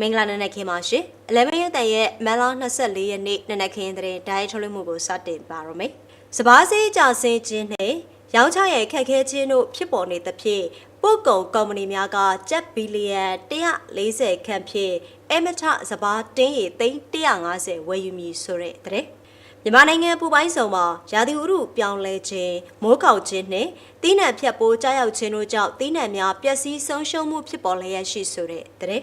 မင်္ဂလာနံနက်ခင်းပါရှင်။11ရက်တန်ရဲ့မန်လာ24ရက်နေ့နံနက်ခင်းတဲ့ဒိုင်းထုတ်လွှင့်မှုကိုစတင်ပါရမယ်။စပားစေးကြဆင်းခြင်းနဲ့ရောင်းချရဲ့ခက်ခဲခြင်းတို့ဖြစ်ပေါ်နေသဖြင့်ပို့ကုန်ကုမ္ပဏီများကကျပ်ဘီလီယံ140ခန့်ဖြင့်အမထစပားတင်းရည်သိန်း150ဝယ်ယူမည်ဆိုတဲ့တဲ့မြန်မာနိုင်ငံပူပိုင်းစုံမှာရာသီဥတုပြောင်းလဲခြင်းမိုးခေါင်ခြင်းနဲ့တီးနှံဖြတ်ပိုးကြားရောက်ခြင်းတို့ကြောင့်တီးနှံများပျက်စီးဆုံးရှုံးမှုဖြစ်ပေါ်လျက်ရှိဆိုတဲ့တဲ့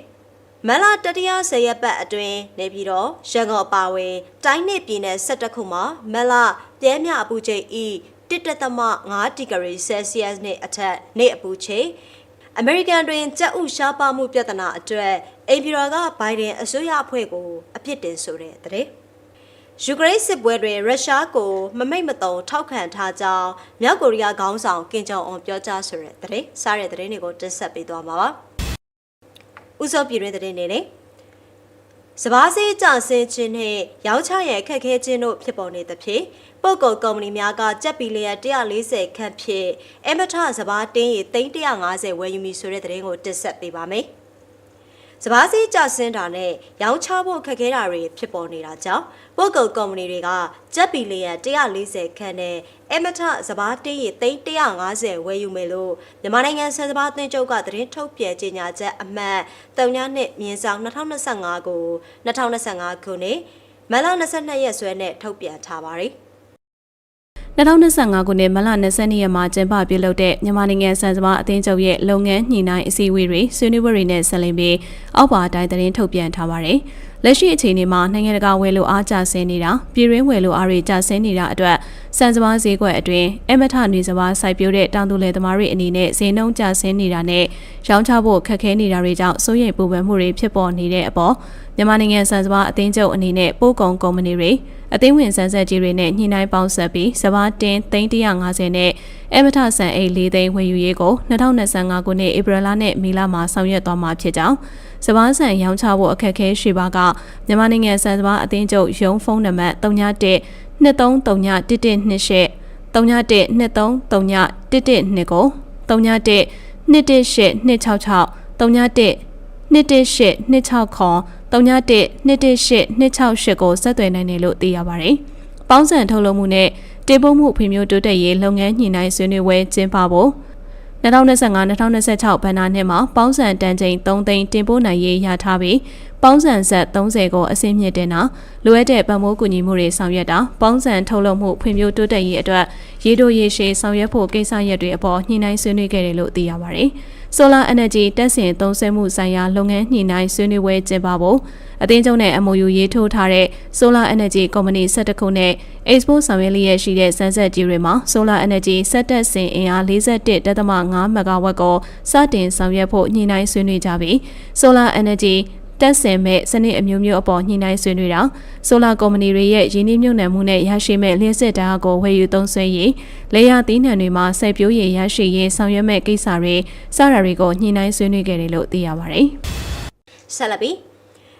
မလာတတိယဆယ်ရက်ပတ်အတွင်းနေပြီးတော့ရန်ကုန်အပါအဝင်တိုင်းနယ်ပြည်နယ်၁၁ခုမှာမလာပြဲမြအပူချိန်ဤ1.5ဒီဂရီဆဲလ်စီယပ်နဲ့အထက်နေအပူချိန်အမေရိကန်တွင်ကြက်ဥရှားပါမှုပြဿနာအတွက်အိမ်ပြည်တော်ကဘိုင်ဒန်အစိုးရအဖွဲ့ကိုအပြစ်တင်ဆိုတဲ့တဲ့ယူကရိန်းစစ်ပွဲတွင်ရုရှားကိုမမိတ်မတုံထောက်ခံထားကြောင်းမြောက်ကိုရီးယားခေါင်းဆောင်ကင်ဂျုံအွန်ပြောကြားဆိုတဲ့တဲ့စားတဲ့တဲ့တွေကိုတင်ဆက်ပေးသွားမှာပါ ဥစောပြည်တွင်တဲ့နေနဲ့စပားစေးကြဆင်းခြင်းနှင့်ရောင်းချရဲ့အခက်ခဲခြင်းတို့ဖြစ်ပေါ်နေသဖြင့်ပုဂ္ဂိုလ်ကုမ္ပဏီများကကြက်ပီလီယံ140ခန့်ဖြင့်အမထစပားတင်းရီ350ဝယ်ယူမည်ဆိုတဲ့သတင်းကိုတင်ဆက်ပေးပါမယ်။ စပားစည်းကြဆင်းတာနဲ့ရောင်းချဖို့ခက်ခဲတာတွေဖြစ်ပေါ်နေတာကြောင့်ပုဂ္ဂိုလ်ကုမ္ပဏီတွေကကြက်ပီလီယံ140ခန့်နဲ့အမထစပားတင်းရီ350ဝယ်ယူမယ်လို့မြန်မာနိုင်ငံဆန်စပားသင်းချုပ်ကသတင်းထုတ်ပြန်ကြေညာချက်အမှတ်3နှစ်မြင်းဆောင်2025ကို2025ခုနှစ်မလ22ရက်စွဲနဲ့ထုတ်ပြန်ထားပါတယ်။ 2025ခုနှစ်မလ22ရက်မှာကျင်းပပြုလုပ်တဲ့မြန်မာနိုင်ငံစံစမအသင်းချုပ်ရဲ့လုပ်ငန်းညှိနှိုင်းအစည်းအဝေးတွေဆွေးနွေးပွဲတွေနဲ့ဆက်လက်ပြီးအောက်ပါအတိုင်းသတင်းထုတ်ပြန်ထားပါတယ်။လက်ရှိအခြေအနေမှာနိုင်ငံတကာဝယ်လိုအားကျဆင်းနေတာပြည်ရင်းဝယ်လိုအားတွေကျဆင်းနေတာအတွက်စံစမဈေးကွက်အတွင်းအမထနေစပါစိုက်ပျိုးတဲ့တောင်သူလယ်သမားတွေအနေနဲ့ဈေးနှုန်းကျဆင်းနေတာနဲ့ရောင်းချဖို့ခက်ခဲနေတာတွေကြောင့်စိုးရိမ်ပူပန်မှုတွေဖြစ်ပေါ်နေတဲ့အပေါ် မြန်မာနိုင်ငံစံစဘာအသင်းချုပ်အနေနဲ့ပို့ကုန်ကုမ္ပဏီတွေအသင်းဝင်စံဆက်ကြီးတွေနဲ့ညှိနှိုင်းပေါင်းဆက်ပြီးစဘာတင်3150နဲ့အမထဆန်အိတ်4သိန်းဝယ်ယူရေးကို2025ခုနှစ်ဧပြီလနဲ့မေလမှာဆောင်ရွက်သွားမှာဖြစ်ကြောင်းစဘာဆန်ရောင်းချဖို့အခက်အခဲရှိပါကမြန်မာနိုင်ငံစံစဘာအသင်းချုပ်ရုံးဖုန်းနံပါတ်31 2339 1128 31 23 3129ကို31 218 266 31 218 260 391 218 268ကိုဆက်သွယ်နိုင်တယ်လို့သိရပါတယ်။ပေါင်းစံထုတ်လုပ်မှုနဲ့တေပို့မှုဖွံ့ဖြိုးတိုးတက်ရေးလုပ်ငန်းညှိနှိုင်းဆွေးနွေးပွဲကျင်းပဖို့2025-2026ဘဏ္ဍာနှစ်မှာပေါင်းစံတန်ချိန်3သိန်းတင်ပို့နိုင်ရေးရထားပြီးပေါင်းစံဆက်30ကိုအစင်းမြင့်တင်တာလိုအပ်တဲ့ပံ့ပိုးကူညီမှုတွေဆောင်ရွက်တာပေါင်းစံထုတ်လုပ်မှုဖွံ့ဖြိုးတိုးတက်ရေးအတွက်ရေတိုရေရှည်ဆောင်ရွက်ဖို့ကိစ္စရပ်တွေအပေါ်ညှိနှိုင်းဆွေးနွေးခဲ့တယ်လို့သိရပါဗျ။ Solar Energy တက်ဆင်သုံးစွဲမှုဆိုင်ရာလုပ်ငန်းညှိနှိုင်းဆွေးနွေးပွဲကျင်းပဖို့အသင်းချုပ်နဲ့ MOU ရေးထိုးထားတဲ့ Solar Energy Company 12ခုနဲ့ Export ဆောင်ရွက်လျက်ရှိတဲ့စမ်းဆက်ကြီးတွေမှာ Solar Energy စက်တက်စင်အင်အား41.5 MW ကိုစတင်ဆောင်ရွက်ဖို့ညှိနှိုင်းဆွေးနွေးကြပြီး Solar Energy တက်ဆင်မဲ့စနစ်အမျိုးမျိုးအပေါ်ညှိနှိုင်းဆွေးနွေးတာဆိုလာကုမ္ပဏီတွေရဲ့ရင်းနှီးမြှုပ်နှံမှုနဲ့ရရှိမဲ့လျှက်စစ်ဓာတ်ကိုဝယ်ယူသုံးစွဲရေးလေယာသီးနှံတွေမှာစိုက်ပျိုးရေးရရှိရေးဆောင်ရွက်မဲ့ကိစ္စတွေစတာတွေကိုညှိနှိုင်းဆွေးနွေးခဲ့တယ်လို့သိရပါတယ်။ဆက်လက်ပြီး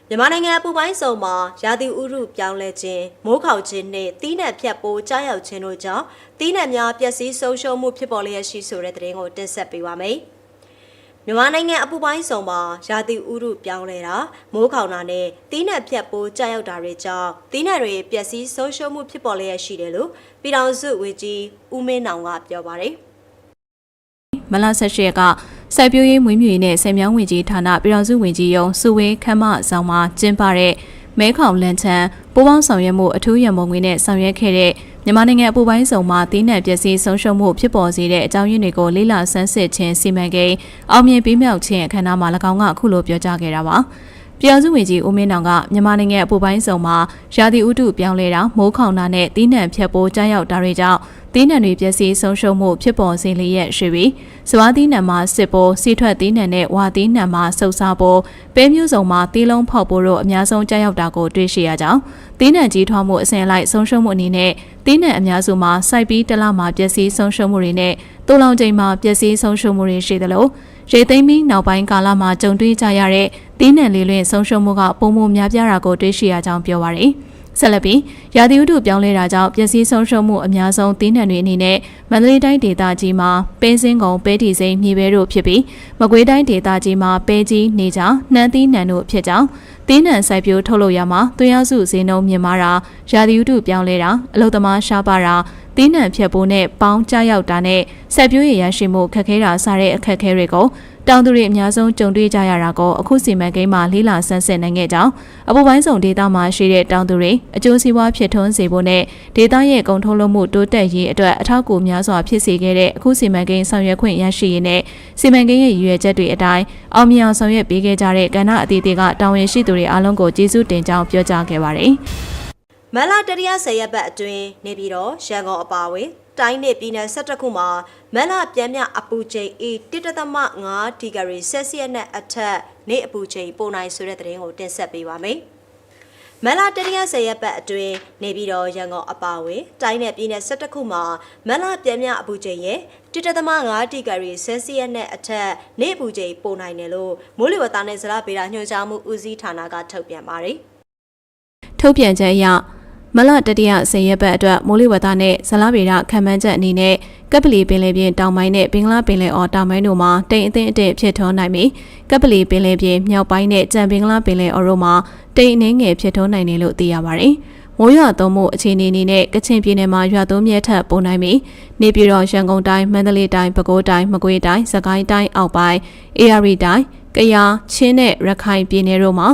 မြန်မာနိုင်ငံအပူပိုင်းစုံမှာရာသီဥတုပြောင်းလဲခြင်းမိုးခေါင်ခြင်းနဲ့တီးနှံဖြတ်ပိုးကြားရောက်ခြင်းတို့ကြောင့်တီးနှံများပျက်စီးဆုံးရှုံးမှုဖြစ်ပေါ်လျက်ရှိဆိုတဲ့သတင်းကိုတင်ဆက်ပေးပါမယ်။ မြန်မာနိုင်ငံအပူပိုင်းစုံမှာရာသီဥတုပြောင်းလဲတာမိုးခေါင်တာနဲ့တီးနှံဖြတ်ပိုးကြားရောက်တာတွေကြောင့်တီးနှံတွေပျက်စီးဆုံးရှုံးမှုဖြစ်ပေါ်လျက်ရှိတယ်လို့ပြည်ထောင်စုဝေကြီးဦးမင်းနောင်ကပြောပါတယ်။မလဆက်ရှိရကစိုက်ပျိုးရေးမွေးမြူရေးနဲ့ဆယ်မြောင်းဝင်ကြီးဌာနပြည်တော်စုဝင်ကြီးယုံစုဝေးခမ်းမဆောင်မှာကျင်းပတဲ့မဲခေါင်လန်ချန်ပူးပေါင်းဆောင်ရွက်မှုအထူးရံပုံငွေနဲ့ဆောင်ရွက်ခဲ့တဲ့ မြန်မာနိုင်ငံအပူပိုင်းဆောင်မှာတည်နှံပစ္စည်းဆုံးရှုံးမှုဖြစ်ပေါ်စေတဲ့အကြောင်းရင်းတွေကိုလေ့လာဆန်းစစ်ခြင်းစီမံကိန်းအောင်မြင်ပြီးမြောက်ခြင်းအခမ်းအနားမှာ၎င်းကအခုလိုပြောကြားခဲ့တာပါပြည်သူ့ဝင်ကြီးဦးမင်းနောင်ကမြန်မာနိုင်ငံအပူပိုင်းစုံမှာရာသီဥတုပြောင်းလဲတာမိုးခေါင်တာနဲ့တီးနှံဖြတ်ပိုးကြားရောက်တာတွေကြောင့်သီးနှံတွေပျက်စီးဆုံးရှုံးမှုဖြစ်ပေါ်စေလျက်ရှိပြီးစဝါသီးနှံမှာစစ်ပိုးစီထွက်သီးနှံနဲ့ဝါသီးနှံမှာစုပ်စားပိုးပဲမျိုးစုံမှာသီးလုံးဖောက်ပိုးတို့အများဆုံးကြားရောက်တာကိုတွေ့ရှိရကြောင်း သီးနှံကြီးထွားမှုအစဉ်လိုက်ဆုံးရှုံးမှုအနေနဲ့သီးနှံအများစုမှာစိုက်ပြီးတလမှာပျက်စီးဆုံးရှုံးမှုတွေနဲ့တူလောင်ချိန်မှာပျက်စီးဆုံးရှုံးမှုတွေရှိသလိုရေသိမ်းပြီးနောက်ပိုင်းကာလမှာကြုံတွေ့ကြရတဲ့သီးနှံလေးလွင်ဆုံးရှုံးမှုကပုံမှုများပြားတာကိုတွေ့ရှိရကြောင်းပြောပါရယ်ဆက်လက်ပြီးရာသီဥတုပြောင်းလဲတာကြောင့်ပျက်စီးဆုံးရှုံးမှုအများဆုံးသီးနှံတွေအနေနဲ့မန္တလေးတိုင်းဒေသကြီးမှာပဲစင်းကုံပဲတီစိမ်းမြေပဲတို့ဖြစ်ပြီးမကွေးတိုင်းဒေသကြီးမှာပဲကြီးနေကြနှမ်းသီးနှံတို့ဖြစ်ကြောင်း သီးနှံစိုက်ပျိုးထုတ်လုပ်ရမှာသွေးရစုဈေးနှုန်းမြင့်မားတာရာသီဥတုပြောင်းလဲတာအလုသမားရှားပါတာ သီးနှံဖြတ်ဖို့နဲ့ပေါင်းကြရောက်တာနဲ့စိုက်ပျိုးရရရှိမှုခက်ခဲတာစတဲ့အခက်အခဲတွေကိုတောင်သူတွေအများဆုံးကြုံတွေ့ကြရတာကိုအခုစီမံကိန်းမှာလေးလာဆန်းစစ်နိုင်ခဲ့ကြောင်းအပေါ်ပိုင်းဆောင်ဒေသမှာရှိတဲ့တောင်သူတွေအကျိုးစီးပွားဖြစ်ထွန်းစေဖို့နဲ့ဒေသရဲ့ကုန်ထုတ်လုပ်မှုတိုးတက်ရေးအတွက်အထောက်အကူများစွာဖြစ်စေခဲ့တဲ့အခုစီမံကိန်းဆောင်ရွက်ခွင့်ရရှိရေးနဲ့စီမံကိန်းရဲ့ရည်ရွယ်ချက်တွေအတိုင်းအောင်မြင်အောင်ဆောင်ရွက်ပေးခဲ့ကြတဲ့ကဏ္ဍအသီးသီးကတာဝန်ရှိသူတွေအားလုံးကိုကျေးဇူးတင်ကြောင်းပြောကြားခဲ့ပါတယ်။ မလတတိယဆယ်ရက်ပတ်အတွင်းနေပြည်တော်ရန်ကုန်အပါအဝင်တိုင်းနယ်ပြည်နယ်17ခုမှာမလပြန်မြအပူချိန် A1.5 ဒီဂရီဆယ်စီယပ်နဲ့အထက်နေအပူချိန်ပိုနိုင်ဆိုတဲ့သတင်းကိုတင်ဆက်ပေးပါမယ်။မလတတိယဆယ်ရက်ပတ်အတွင်းနေပြည်တော်ရန်ကုန်အပါအဝင်တိုင်းနယ်ပြည်နယ်17ခုမှာမလပြန်မြအပူချိန်ရဲ့1.5ဒီဂရီဆယ်စီယပ်နဲ့အထက်နေအပူချိန်ပိုနိုင်တယ်လို့မိုးလေဝသနဲ့ဇလဗေဒညွှန်ကြားမှုဦးစီးဌာနကထုတ်ပြန်ပါတယ်။ထုတ်ပြန်ချက်အရ မလတတိယဆယ်ရက်ပတ်အတွက်မိုးလေဝသနဲ့ဇလဗေဒခံမှန်းချက်အနေနဲ့ကပ်ပလီပင်လယ်ပြင်တောင်ပိုင်းနဲ့ဘင်္ဂလားပင်လယ်အော်တောင်ပိုင်းတို့မှာတိမ်အထင်အထင်ဖြစ်ထွန်းနိုင်ပြီးကပ်ပလီပင်လယ်ပြင်မြောက်ပိုင်းနဲ့ကြံဘင်္ဂလားပင်လယ်အော်တို့မှာတိမ်အနှင်းငယ်ဖြစ်ထွန်းနိုင်တယ်လို့သိရပါတယ်။မိုးရွာသွန်းမှုအခြေအနေအနေနဲ့ကချင်ပြည်နယ်မှာရွာသွန်းမြဲထပ်ပုံနိုင်ပြီးနေပြည်တော်ရန်ကုန်တိုင်းမန္တလေးတိုင်းပဲခူးတိုင်းမကွေးတိုင်းစကိုင်းတိုင်းအောက်ပိုင်းအေရရီတိုင်းကယားချင်းနဲ့ရခိုင်ပြည်နယ်တို့မှာ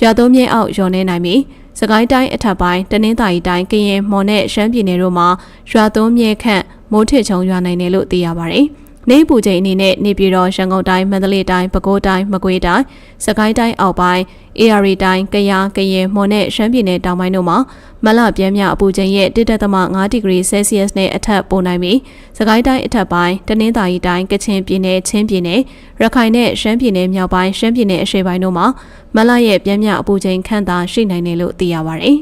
ရွာသွန်းမြဲအောက်ရွာနေနိုင်ပြီး စကိုင်းတိုင်းအထက်ပိုင်းတနင်္သာရီတိုင်းကရင်မော်နဲ့ရှမ်းပြည်နယ်တို့မှာရွာသွန်းမြဲခန့်မိုးထစ်ချုံရွာနိုင်တယ်လို့သိရပါတယ်။ နေပူချိန်အနေနဲ့နေပြည်တော်ရန်ကုန်တိုင်းမန္တလေးတိုင်းပဲခူးတိုင်းမကွေးတိုင်းစကိုင်းတိုင်းအောက်ပိုင်း AR တိုင်းကယားကရင်မော်နဲ့ရှမ်းပြည်နယ်တောင်ပိုင်းတို့မှာမလပြင်းမြအပူချိန်ရဲ့1.5ဒီဂရီဆယ်စီယပ်နဲ့အထက်ပိုနိုင်ပြီးစကိုင်းတိုင်းအထက်ပိုင်းတနင်္သာရီတိုင်းကချင်ပြည်နယ်ချင်းပြည်နယ်ရခိုင်နဲ့ရှမ်းပြည်နယ်မြောက်ပိုင်းရှမ်းပြည်နယ်အရှေ့ပိုင်းတို့မှာမလရဲ့ပြင်းမြအပူချိန်ခန့်သာရှိနိုင်တယ်လို့သိရပါတယ်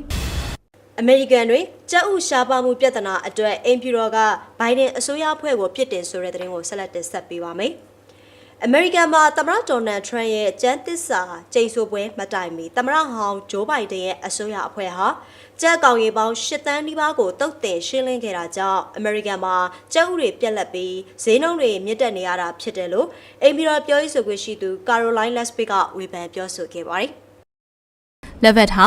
။အမေရိကန်တွေ ကြက်ဥရှားပါမှုပြဿနာအတွက်အင်ဖြူတော်ကဘိုင်ဒန်အစိုးရအဖွဲ့ကိုပြစ်တင်ဆိုတဲ့သတင်းကိုဆက်လက်တင်ဆက်ပေးပါမယ်။အမေရိကန်မှာသမ္မတဒေါ်နယ်ထရန့်ရဲ့ကျန်းသစ္စာကျိန်ဆိုပွဲမတိုင်မီသမ္မတဟောင်းဂျိုးဘိုင်ဒန်ရဲ့အစိုးရအဖွဲ့ဟာကြက်ကောင်ရီပေါင်း၈တန်းနီးပါးကိုတုတ်တင်ရှင်းလင်းခဲ့တာကြောင့်အမေရိကန်မှာကြက်ဥတွေပြက်လက်ပြီးဈေးနှုန်းတွေမြင့်တက်နေရတာဖြစ်တယ်လို့အင်ဖြူတော်ပြောရေးဆိုခွင့်ရှိသူကာရိုလိုင်းလက်စပစ်ကဝေဖန်ပြောဆိုခဲ့ပါတယ်။လက်ဗက်ဟာ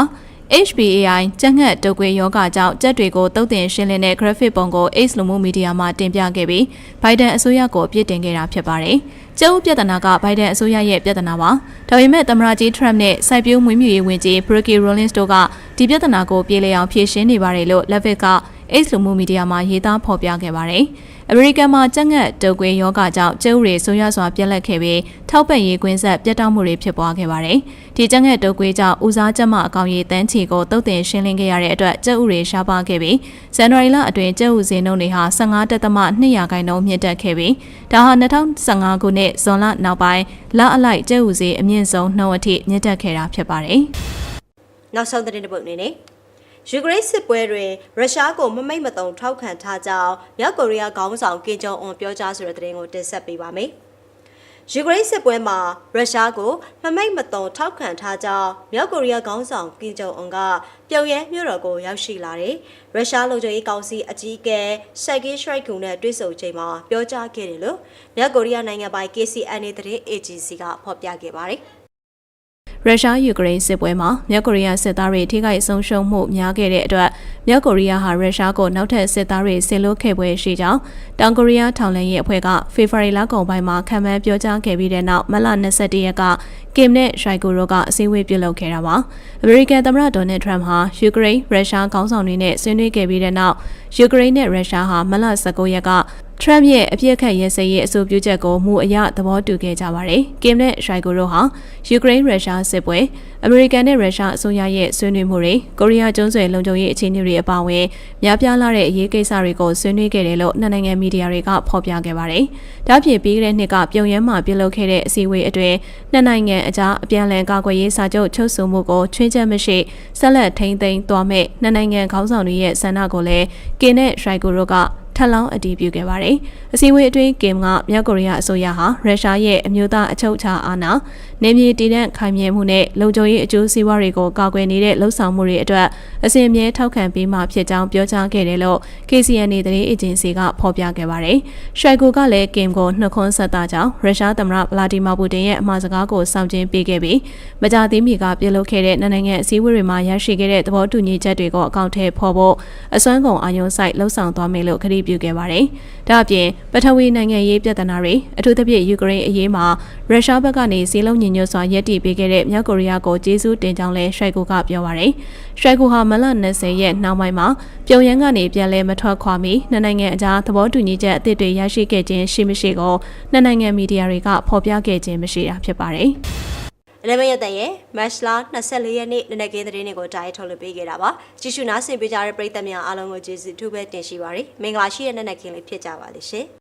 HBAI ကြက်ငှက်တုပ်ကွေးယောဂကြောင့်ကြက်တွေကိုတုတ်တင်ရှင်းလင်းတဲ့ graphic ပုံကို Ace လူမှုမီဒီယာမှာတင်ပြခဲ့ပြီးဘိုင်ဒန်အစိုးရကိုအပြစ်တင်ခဲ့တာဖြစ်ပါတယ်။ကျုပ်ပြဿနာကဘိုင်ဒန်အစိုးရရဲ့ပြဿနာပါ။ဒါပေမဲ့သမ္မတကြီး Trump နဲ့စိုက်ပျိုးမွေးမြူရေးဝန်ကြီး Bricky Rollins တို့က ဒီပြဿနာကိုပြေလည်အောင်ဖြေရှင်းနေပါတယ်လို့ Levitt က Ace လူမှုမီဒီယာမှာရေးသားဖော်ပြခဲ့ပါတယ်။အမေရိကန်မှာကြက်ငှက်တုပ်ကွေးယောဂကြောင့်ကျုပ်တွေဆိုးရွားစွာပြက်လက်ခဲ့ပြီးထောက်ပံ့ရေးကွင်းဆက်ပြတ်တောက်မှုတွေဖြစ်ပွားခဲ့ပါတယ်။ဒီကြက်ငှက်တုပ်ကွေးကြောင့်ဦးစားကျမအကောင်ရေးတန်းချီကိုတုတ်တင်ရှင်းလင်းခဲ့ရတဲ့အတွက်ကျုပ်ဥတွေရှားပါခဲ့ပြီးဇန်နဝါရီလအတွင်းကျုပ်ဥစင်းနှုန်းတွေဟာ15တက်သမ2ရာခိုင်နှုန်းမြင့်တက်ခဲ့ပြီးဒါဟာ2015ခုနှစ်ဇွန်လနောက်ပိုင်းလအလိုက်ကျုပ်ဥစည်းအမြင့်ဆုံးနှုန်းအထိမြင့်တက်ခဲ့တာဖြစ်ပါတယ်။ နောက်ဆုံးသတင်းတစ်ပုဒ်အနေနဲ့ယူကရိန်းစစ်ပွဲတွင်ရုရှားကိုမမိတ်မတုံထောက်ခံထားကြောင်းမြောက်ကိုရီးယားခေါင်းဆောင်ကင်ဂျုံအွန်ပြောကြားဆိုတဲ့သတင်းကိုတင်ဆက်ပေးပါမယ်။ယူကရိန်းစစ်ပွဲမှာရုရှားကိုမမိတ်မတုံထောက်ခံထားကြောင်းမြောက်ကိုရီးယားခေါင်းဆောင်ကင်ဂျုံအွန်ကပြုံရဲမြို့တော်ကိုရောက်ရှိလာတယ်။ရုရှားလုံခြုံရေးကောင်စီအကြီးအကဲဆက်ဂီရှရိုက်ကူနဲ့တွေ့ဆုံချိန်မှာပြောကြားခဲ့တယ်လို့မြောက်ကိုရီးယားနိုင်ငံပိုင် KCNA သတင်း agency ကဖော်ပြခဲ့ပါတယ်။ ရုရှားယူကရိန်းစစ်ပွဲမှာမြောက်ကိုရီးယားစစ်သားတွေထိခိုက်ဆုံးရှုံးမှုများခဲ့တဲ့အတွက်မြောက်ကိုရီးယားဟာရုရှားကိုနောက်ထပ်စစ်သားတွေဆင်လွှတ်ခဲ့ပွဲရှိကြောင်းတောင်ကိုရီးယားထောင်လှမ်းရေးအဖွဲ့ကဖေဖော်ဝါရီလကုန်ပိုင်းမှာခံမှန်းပြောကြားခဲ့ပြီးတဲ့နောက်မလ21ရက်ကကင်နဲ့ရှိုင်ကိုရိုကအစည်းအဝေးပြုလုပ်ခဲ့တာပါအမေရိကန်သမ္မတဒေါ်နယ်ထရမ့်ဟာယူကရိန်းရုရှားခေါင်းဆောင်တွေနဲ့ဆွေးနွေးခဲ့ပြီးတဲ့နောက်ယူကရိန်းနဲ့ရုရှားဟာမလ19ရက်က ထရမ့်ရဲ့အပြစ်ခတ်ရဲစဲရေးအဆိုပြုချက်ကိုမူအရသဘောတူခဲ့ကြပါတယ်။ကင်နဲ့ရှိုင်ကိုရိုဟာယူကရိန်းရုရှားစစ်ပွဲအမေရိကန်နဲ့ရုရှားအစိုးရရဲ့ဆွေးနွေးမှုတွေကိုရီးယားကျွန်းဆွယ်လုံခြုံရေးအခြေအနေတွေအပါအဝင်များပြားလာတဲ့အရေးကိစ္စတွေကိုဆွေးနွေးခဲ့တယ်လို့နှစ်နိုင်ငံမီဒီယာတွေကဖော်ပြခဲ့ပါတယ်။ဒါ့အပြင်ပြီးခဲ့တဲ့နှစ်ကပြုံယမ်းမှာပြုလုပ်ခဲ့တဲ့အစည်းအဝေးအတွင်းနှစ်နိုင်ငံအကြားအပြန်အလှန်ကာကွယ်ရေးစာချုပ်ချုပ်ဆိုမှုကိုချွင်းချက်မရှိဆက်လက်ထိန်းသိမ်းသွားမဲ့နှစ်နိုင်ငံခေါင်းဆောင်တွေရဲ့ဆန္ဒကိုလည်းကင်နဲ့ရှိုင်ကိုရိုက ထထပ်လောင်းအတည်ပြုခဲ့ပါတယ်။အစည်းအဝေးအတွင်းကင်ကမြောက်ကိုရီးယားအစိုးရဟာရုရှားရဲ့အမျိုးသားအချုပ်အခြာအာဏာနေမြေတည်တဲ့ခိုင်မြဲမှုနဲ့လုံခြုံရေးအကျိုးစီးပွားတွေကိုကာကွယ်နေတဲ့လှုပ်ဆောင်မှုတွေအတွက်အစဉ်အမြဲထောက်ခံပေးမှဖြစ်ကြောင်းပြောကြားခဲ့တယ်လို့ KCNA သတင်းအေဂျင်စီကဖော်ပြခဲ့ပါတယ်။ရွှိုက်ကိုကလည်းကင်ကိုနှုတ်ခွန်းဆက်တာကြောင့်ရုရှားသမ္မတဗလာဒီမာပူတင်ရဲ့အမှားစကားကိုစောင့်ကျဉ်ပေးခဲ့ပြီးမကြာသေးမီကပြုလုပ်ခဲ့တဲ့နိုင်ငံနိုင်ငံအစည်းအဝေးတွေမှာရရှိခဲ့တဲ့သဘောတူညီချက်တွေကိုအကောင့်ထဲဖော်ဖို့အစွမ်းကုန်အာရုံစိုက်လှုံ့ဆော်သွားမယ်လို့ခရီးပြုခဲ့ပါတယ်။ဒါ့အပြင်ပထဝီနိုင်ငံရေးပြဿနာတွေအထူးသဖြင့်ယူကရိန်းအရေးမှာရုရှားဘက်ကနေစီးလုံးညီညွတ်စွာရည်တည်ပေးခဲ့တဲ့မြောက်ကိုရီးယားကိုကျေးဇူးတင်ကြောင်းလည်းရွှိုက်ကူကပြောပါတယ်။ရွှိုက်ကူဟာမလ20ရက်နောက်ပိုင်းမှာပြုံရန်ကနေပြန်လည်မထွက်ခွာမီနှစ်နိုင်ငံအကြားသဘောတူညီချက်အသစ်တွေရရှိခဲ့ခြင်းရှိမရှိကိုနှစ်နိုင်ငံမီဒီယာတွေကဖော်ပြခဲ့ခြင်းမရှိတာဖြစ်ပါတယ်။ အလဲမရတဲ့ရဲ့မတ်လ24ရက်နေ့နနက်ခင်းသတင်းတွေကိုတားရထုတ်လွှင့်ပေးခဲ့တာပါကြည့်ရှုနားဆင်ပေးကြတဲ့ပရိသတ်များအားလုံးကိုကျေးဇူးအထူးပဲတင်ရှိပါရစေမင်္ဂလာရှိတဲ့နနက်ခင်းလေးဖြစ်ကြပါလိမ့်ရှင်